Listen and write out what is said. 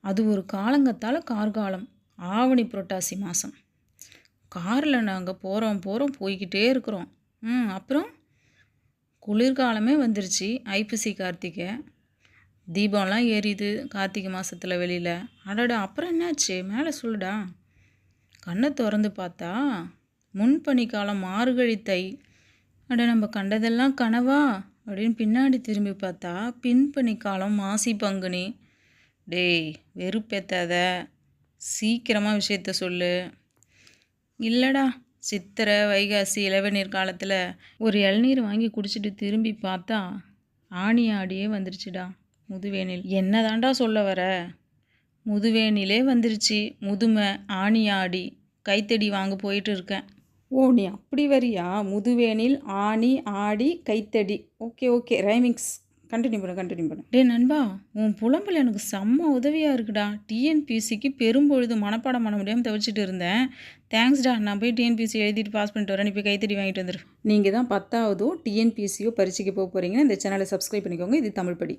அது ஒரு காலங்கத்தால் கார்காலம் ஆவணி புரட்டாசி மாதம் காரில் நாங்கள் போகிறோம் போகிறோம் போய்க்கிட்டே இருக்கிறோம். ம் அப்புறம் குளிர்காலமே வந்துருச்சு. ஐப்பசி கார்த்திகை. தீபம்லாம் ஏறிது கார்த்திகை மாதத்தில் வெளியில். அடடா அப்புறம் என்னாச்சு? மேலே சொல்லுடா. கண்ணை திறந்து பார்த்தா முன்பனி காலம் மார்கழி தை. அட நம்ம கண்டதெல்லாம் கனவா? அப்படின்னு பின்னாடி திரும்பி பார்த்தா பின்பனி காலம் மாசி பங்குனி. டேய் வெறுப்பேத்தாத. சீக்கிரமாக விஷயத்த சொல்லு. இல்லைடா சித்திரை வைகாசி இளவநீர் காலத்தில் ஒரு இளநீர் வாங்கி குடிச்சிட்டு திரும்பி பார்த்தா ஆணி ஆடியே வந்துருச்சுடா முதுவேனில். என்னதாண்டா சொல்ல வர? முதுவேனிலே வந்துருச்சு முதுமை ஆணி ஆடி கைத்தடி வாங்க போயிட்டு இருக்கேன். ஓ நீ அப்படி வரியா? முதுவேனில் ஆணி ஆடி கைத்தடி. Okay okay rhymings. கண்டினியூ பண்ணு கண்டினியூ பண்ணு. டே நண்பா உன் புலம்பல் எனக்கு செம்ம உதவியாக இருக்குடா. டிஎன்பிசிக்கு பெரும்பொழுது மனப்பாடம் பண்ண முடியாமல் தவிச்சிட்டு இருந்தேன். தேங்க்ஸ்டா நான் போய் டிஎன்பிசி எழுதிட்டு பாஸ் பண்ணிட்டு வரேன். போய் கைத்தடி வாங்கிட்டு வந்துரு. நீங்கள் தான் பத்தாவதோ டிஎன்பிஎஸ்சியோ பரீட்சைக்கு போக போகிறீங்கன்னா இந்த சேனலை சப்ஸ்கிரைப் பண்ணிக்கோங்க. இது தமிழ் படி.